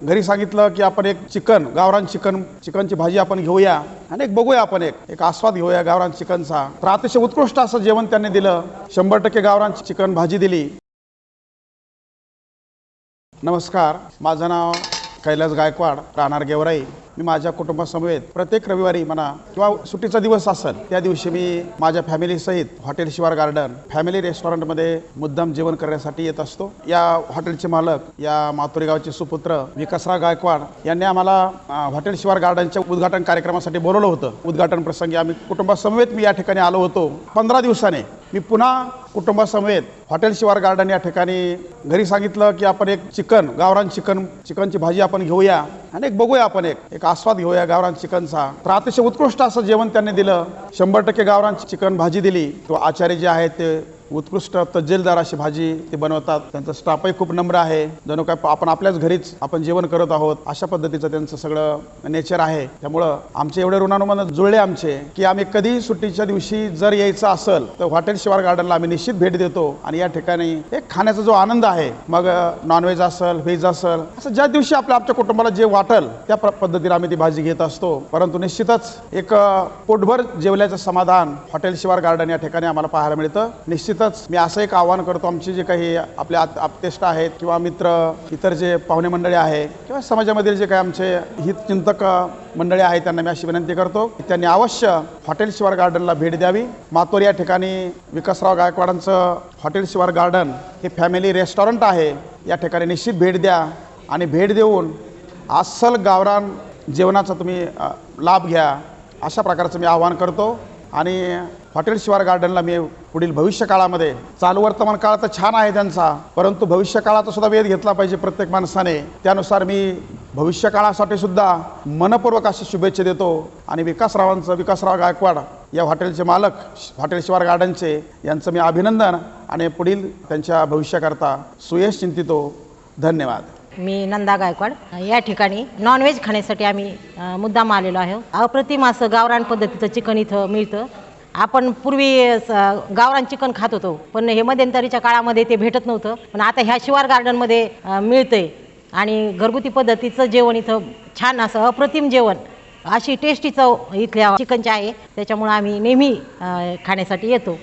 घरी सांगितलं की आपण एक चिकन गावरान चिकन चिकनची भाजी आपण घेऊया आणि एक बघूया आपण एक एक आस्वाद घेऊया गावरान चिकनचा. तर अतिशय उत्कृष्ट असं जेवण त्यांनी दिलं. शंभर टक्के गावरान चिकन भाजी दिली. नमस्कार. माझं नाव कैलास गायकवाड राहणार गेवराई. मी माझ्या कुटुंबासमवेत प्रत्येक रविवारी म्हणा किंवा सुट्टीचा दिवस असेल त्या दिवशी मी माझ्या फॅमिलीसहित हॉटेल शिवार गार्डन फॅमिली रेस्टॉरंटमध्ये मुद्दाम जेवण करण्यासाठी येत असतो. या हॉटेलचे मालक या मातुरी गावचे सुपुत्र विकासराव गायकवाड यांनी आम्हाला हॉटेल शिवार गार्डनच्या उद्घाटन कार्यक्रमासाठी बोलवलं होतं. उद्घाटन प्रसंगी आम्ही कुटुंबासमवेत मी या ठिकाणी आलो होतो. पंधरा दिवसाने मी पुन्हा कुटुंबासमवेत हॉटेल शिवार गार्डन या ठिकाणी घरी सांगितलं की आपण एक चिकन गावरान चिकन चिकनची भाजी आपण घेऊया. आणि एक बघूया आपण एक. एक आस्वाद घेऊया गावरान चिकनचा. तर अतिशय उत्कृष्ट असं जेवण त्यांनी दिलं. शंभर टक्के गावरान चिकन भाजी दिली. तो आचार्य जे आहेत ते उत्कृष्ट तज्जेलदार अशी भाजी ते बनवतात. त्यांचा स्टाफही खूप नम्र आहे. जणू काय आपण आपल्याच घरीच आपण जेवण करत आहोत अशा पद्धतीचं त्यांचं सगळं नेचर आहे. त्यामुळं आमचे एवढे ऋणानुमान जुळले आमचे की आम्ही कधी सुट्टीच्या दिवशी जर यायचं असेल तर हॉटेल शिवार गार्डनला आम्ही निश्चित भेट देतो आणि या ठिकाणी एक खाण्याचा जो आनंद आहे मग नॉनव्हेज असेल व्हेज असेल असं ज्या दिवशी आपल्या आमच्या कुटुंबाला जे वाटेल त्या प्र- पद्धतीने आम्ही ती भाजी घेत असतो. परंतु निश्चितच एक पोटभर जेवल्याचं समाधान हॉटेल शिवार गार्डन या ठिकाणी आम्हाला पाहायला मिळतं. निश्चित निश्चितच मी असं एक आवाहन करतो आमची जे काही आपले आत- आप्तेष्ट आहेत किंवा मित्र इतर जे पाहुणे मंडळी आहे किंवा समाजामधील जे काही आमचे हितचिंतक मंडळी आहेत त्यांना मी अशी विनंती करतो त्यांनी अवश्य हॉटेल शिवार गार्डनला भेट द्यावी. मातोर या ठिकाणी विकासराव गायकवाडांचं हॉटेल शिवार गार्डन हे फॅमिली रेस्टॉरंट आहे. या ठिकाणी निश्चित भेट द्या आणि भेट देऊन अस्सल गावरान जेवणाचा तुम्ही लाभ घ्या. अशा प्रकारचं मी आवाहन करतो. आणि हॉटेल शिवार गार्डनला मी पुढील भविष्य काळामध्ये चालू वर्तमान काळ तर छान आहे त्यांचा परंतु भविष्य काळाचा सुद्धा वेध घेतला पाहिजे प्रत्येक माणसाने. त्यानुसार मी भविष्य काळासाठी सुद्धा मनपूर्वक अशी शुभेच्छा देतो. आणि विकासरावांचं विकासराव गायकवाड या हॉटेलचे मालक हॉटेल शिवार गार्डनचे यांचं मी अभिनंदन आणि पुढील त्यांच्या भविष्याकरता सुयश चिंतितो. धन्यवाद. मी नंदा गायकवाड. या ठिकाणी नॉनव्हेज खाण्यासाठी आम्ही मुद्दाम आलेलो आहे. अप्रतिम असं गावरान पद्धतीचं चिकन इथं मिळतं. आपण पूर्वी गावरान चिकन खात होतो पण हे मध्यंतरीच्या काळामध्ये ते भेटत नव्हतं. पण आता ह्या शिवार गार्डनमध्ये मिळतंय. आणि घरगुती पद्धतीचं जेवण इथं छान असं अप्रतिम जेवण अशी टेस्टी चव इथल्या चिकनची आहे. त्याच्यामुळं आम्ही नेहमी खाण्यासाठी येतो.